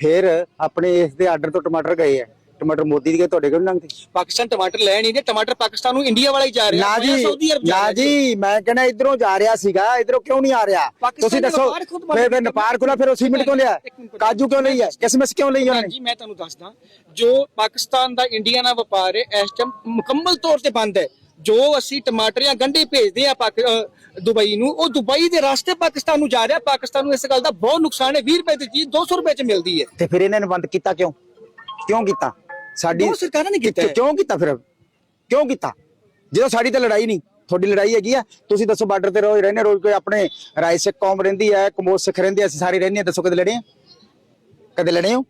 ਫਿਰ ਆਪਣੇ ਇਸ ਦੇ ਆਰਡਰ ਤੋਂ ਟਮਾਟਰ ਗਏ ਆ। ਟਮਾਟਰ ਮੋਦੀ ਦੀ ਤੁਹਾਡੇ ਕੋਲ ਲੰਘਦੇ? ਪਾਕਿਸਤਾਨ ਟਮਾਟਰ ਲੈ ਨਹੀਂ ਨੇ ਟਮਾਟਰ ਪਾਕਿਸਤਾਨ ਨੂੰ ਇੰਡੀਆ ਵਾਲਾ ਹੀ ਜਾ ਰਿਹਾ ਨਾ ਜੀ ਨਾ ਜੀ ਮੈਂ ਕਹਿੰਦਾ ਇਧਰੋਂ ਜਾ ਰਿਹਾ ਸੀਗਾ ਇਧਰੋਂ ਕਿਉਂ ਨਹੀਂ ਆ ਰਿਹਾ? ਤੁਸੀਂ ਦੱਸੋ ਫਿਰ। ਨੇਪਾਲ ਕੋਲ ਫਿਰ ਉਹ ਸੀਮਿੰਟ ਕਿਉਂ ਲਿਆ? ਕਾਜੂ ਕਿਉਂ ਲਈ ਹੈ ਕਿਸਮਿਸ ਕਿਉਂ ਲਈ ਉਹਨਾਂ ਨੇ ਜੀ ਮੈਂ ਤੁਹਾਨੂੰ ਦੱਸਦਾ ਜੋ ਪਾਕਿਸਤਾਨ ਦਾ ਇੰਡੀਆ ਨਾਲ ਵਪਾਰ ਹੈ ਇਸ ਟਾਈਮ ਮੁਕੰਮਲ ਤੌਰ ਤੇ ਬੰਦ ਹੈ। ਜੋ ਅਸੀਂ ਟਮਾਟਰ ਜਾਂ ਗੰਢੇ ਭੇਜਦੇ ਆ ਪਾਕ- ਦੁਬਈ ਨੂੰ ਉਹ ਦੁਬਈ ਦੇ ਰਸਤੇ ਪਾਕਿਸਤਾਨ ਨੂੰ ਜਾ ਰਿਹਾ। ਪਾਕਿਸਤਾਨ ਨੂੰ ਇਸ ਗੱਲ ਦਾ ਬਹੁਤ ਨੁਕਸਾਨ ਹੈ। 20 ਰੁਪਏ ਦੀ ਚੀਜ਼ 200 ਰੁਪਏ ਚ ਮਿਲਦੀ ਹੈ। ਤੇ ਫਿਰ ਇਹਨਾਂ ਨੇ ਬੰਦ ਕੀਤਾ ਕਿਉਂ? ਕਿਉਂ ਕੀਤਾ? ਸਾਡੀ ਉਹ ਸਰਕਾਰਾਂ ਨੇ ਕੀਤਾ। ਕਿਉਂ ਕੀਤਾ ਫਿਰ? ਕਿਉਂ ਕੀਤਾ? ਜਦੋਂ ਸਾਡੀ ਤਾਂ ਲੜਾਈ ਨਹੀਂ ਤੁਹਾਡੀ ਲੜਾਈ ਹੈਗੀ ਆ। ਤੁਸੀਂ ਦੱਸੋ ਬਾਰਡਰ ਤੇ ਰੋਜ਼ ਰਹਿੰਦੇ ਰੋਜ਼ ਕੋਈ ਆਪਣੇ ਰਾਏ ਸਿੱਖ ਕੌਮ ਰਹਿੰਦੀ ਹੈ ਕਮੋਸ ਸਿੱਖ ਰਹਿੰਦੇ ਆ, ਅਸੀਂ ਸਾਰੇ ਰਹਿੰਦੇ ਆ ਦੱਸੋ ਕਦੇ ਲੜੇ ਆ? ਕਦੇ ਲੜੇ ਹੋ?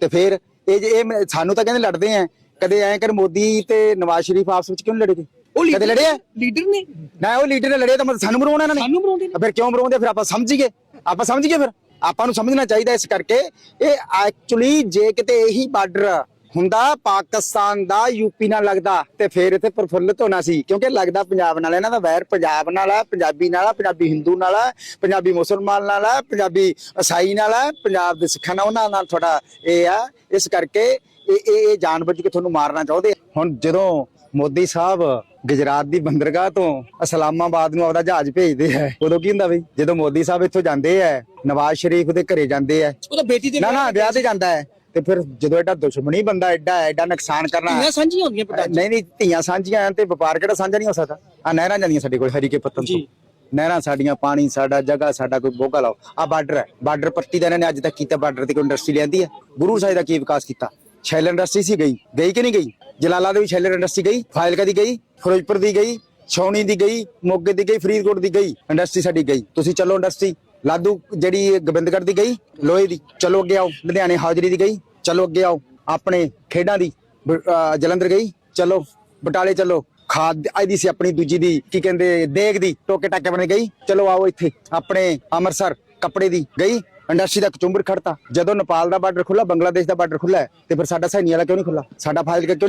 ਤੇ ਫਿਰ ਇਹ ਜੇ ਇਹ ਮ- ਸਾਨੂੰ ਤਾਂ ਕਹਿੰਦੇ ਲੜਦੇ ਆ। ਕਦੇ ਐਂ ਕਰ ਮੋਦੀ ਤੇ ਨਵਾਜ਼ ਸ਼ਰੀਫ ਆਪਸ ਵਿੱਚ ਕਿਉਂ ਨੀ ਲੜੇ ਤੇ ਉਹ ਕਦੇ ਲੜੇ ਆ? ਲੀਡਰ ਨੇ। ਨਾ ਉਹ ਲੀਡਰ ਨੇ ਲੜੇ ਤਾਂ ਮਤਲਬ ਸਾਨੂੰ ਮਰਵਾਉਣਾ ਇਹਨਾਂ ਨੇ। ਸਾਨੂੰ ਮਰਾਉਂਦੇ ਨੇ। ਫਿਰ ਕਿਉਂ ਮਰਾਉਂਦੇ ਫਿਰ ਆਪਾਂ ਸਮਝੀਏ। ਆਪਾਂ ਸਮਝੀਏ ਫਿਰ। ਆਪਾਂ ਨੂੰ ਸਮਝਣਾ ਚਾਹੀਦਾ ਇਸ ਕਰਕੇ। ਇਹ ਐਕਚੁਅਲੀ ਜੇ ਕਿਤੇ ਇਹੀ ਬਾਰਡਰ ਹੁੰਦਾ ਪਾਕਿਸਤਾਨ ਦਾ ਯੂਪੀ ਨਾਲ ਲੱਗਦਾ ਤੇ ਫਿਰ ਇੱਥੇ ਪ੍ਰਫੁੱਲਤ ਹੋਣਾ ਸੀ ਕਿਉਂਕਿ ਲੱਗਦਾ ਪੰਜਾਬ ਨਾਲ ਇਹਨਾਂ ਦਾ ਵੈਰ ਪੰਜਾਬ ਨਾਲ ਆ ਪੰਜਾਬੀ ਨਾਲ ਆ ਪੰਜਾਬੀ ਹਿੰਦੂ ਨਾਲ ਆ ਪੰਜਾਬੀ ਮੁਸਲਮਾਨ ਨਾਲ ਆ ਪੰਜਾਬੀ ਈਸਾਈ ਨਾਲ ਆ ਪੰਜਾਬ ਦੇ ਸਿੱਖਾਂ ਨਾਲ ਉਹਨਾਂ ਨਾਲ ਤੁਹਾਡਾ ਇਹ ਆ। ਇਸ ਕਰਕੇ ਇਹ ਇਹ ਇਹ ਜਾਣਬੁੱਝ ਕੇ ਤੁਹਾਨੂੰ ਮਾਰਨਾ ਚਾਹੁੰਦੇ। ਹੁਣ ਜਦੋਂ ਮੋਦੀ ਸਾਹਿਬ ਗੁਜਰਾਤ ਦੀ ਬੰਦਰਗਾਹ ਤੋਂ ਇਸਲਾਮਾਬਾਦ ਨੂੰ ਆਪਦਾ ਜਹਾਜ਼ ਭੇਜਦੇ ਆ ਉਦੋਂ ਕੀ ਹੁੰਦਾ ਬਈ? ਜਦੋਂ ਮੋਦੀ ਸਾਹਿਬ ਇੱਥੋਂ ਜਾਂਦੇ ਆ ਨਵਾਜ਼ ਸ਼ਰੀਫ ਦੇ ਘਰੇ ਜਾਂਦੇ ਆ। ਉਹਦਾ ਬੇਟੀ ਦੇ ਨਾ ਨਾ ਵਿਆਹ ਤੇ ਜਾਂਦਾ ਹੈ। ਤੇ ਫਿਰ ਜਦੋਂ ਐਡਾ ਦੁਸ਼ਮਣੀ ਬੰਦਾ ਐਡਾ ਐਡਾ ਨੁਕਸਾਨ ਕਰਨਾ ਧੀਆਂ ਸਾਂਝੀਆਂ ਹੁੰਦੀਆਂ ਜੀ। ਨਹੀਂ ਨਹੀਂ ਧੀਆਂ ਸਾਂਝੀਆਂ ਐਂ ਤੇ ਵਪਾਰ ਕਿਹੜਾ ਸਾਂਝਾ ਨਹੀਂ ਹੋ ਸਕਦਾ? ਆ ਨਹਿਰਾਂ ਜਾਂਦੀਆਂ ਸਾਡੇ ਕੋਲ ਹਰੀ ਕੇ ਪੱਤਨ ਤੋਂ। ਜੀ। ਨਹਿਰਾਂ ਸਾਡੀਆਂ ਪਾਣੀ ਸਾਡਾ ਜਗ੍ਹਾ ਸਾਡਾ ਕੋਈ ਬੋਗਾ ਲਾਓ। ਆ ਬਾਰਡਰ ਹੈ ਬਾਰਡਰ ਪੱਟੀ ਦਾ ਇਹਨਾਂ ਨੇ ਅੱਜ ਤੱਕ ਕੀਤਾ ਬਾਰਡਰ ਤੇ ਕੋਈ ਇੰਡਸਟਰੀ ਲਿਆਂਦੀ ਹੈ। ਗੁਰੂ ਸਾਹਿਬ ਦਾ ਕੀ ਵਿਕਾਸ ਕੀਤਾ? ਸ਼ੈਲ ਇੰਡਸਟਰੀ ਸੀ ਗਈ ਗਈ ਕਿ ਨਹੀਂ ਗਈ? ਜਲਾਲਾ ਦੇ ਵੀ ਸ਼ੈਲ ਇੰਡਸਟਰੀ ਗਈ ਫਾਜ਼ਿਲਕਾ ਦੀ ਗਈ? ਫਿਰੋਜ਼ਪੁਰ ਦੀ ਗਈ ਛਾਉਣੀ ਦੀ ਗਈ ਮੋਗੇ ਦੀ ਗਈ ਫਰੀਦਕੋਟ ਦੀ ਗਈ ਇੰਡਸਟਰੀ ਸਾਡੀ ਗਈ। ਤੁਸੀਂ ਚਲੋ ਇੰਡਸਟਰੀ। ਲਾਦੂ ਜਿਹੜੀ ਗੋਬਿੰਦਗੜ੍ਹ ਦੀ ਗਈ, ਲੋਹੇ ਦੀ। ਚਲੋ ਅੱਗੇ ਆਓ, ਲੁਧਿਆਣੇ ਹਾਜ਼ਰੀ ਦੀ ਗਈ। ਚਲੋ ਅੱਗੇ ਆਓ, ਆਪਣੇ ਖੇਡਾਂ ਦੀ ਜਲੰਧਰ ਗਈ। ਚਲੋ, ਬਟਾਲੇ ਚਲੋ। ਖਾਦ ਆਈ ਸੀ ਆਪਣੀ, ਦੂਜੀ ਦੀ, ਕੀ ਕਹਿੰਦੇ, ਦੇਗ ਦੀ, ਟੋਕੇ ਟਾਕੇ ਬਣ ਗਈ। ਚਲੋ ਆਓ ਇੱਥੇ, ਆਪਣੇ ਅੰਮ੍ਰਿਤਸਰ ਕੱਪੜੇ ਦੀ ਗਈ। ਇੰਡਸਟਰੀ ਦਾ ਕਚੁੰਬਰ ਖੜਤਾ ਜਦੋਂ ਨੇਪਾਲ ਦਾ ਬਾਰਡਰ ਖੁੱਲਾ ਬੰਗਲਾਦੇਸ਼ ਦਾ ਬਾਰਡਰ ਖੁੱਲਾ ਤੇ ਫਿਰ ਸਾਡਾ ਸੈਨੀ ਵਾਲਾ ਕਿਉਂ ਨਹੀਂ ਖੁੱਲਾ ਸਾਡਾ ਫਾਜ਼ਿਲਕਾ ਕਿਉਂ ਨਹੀਂ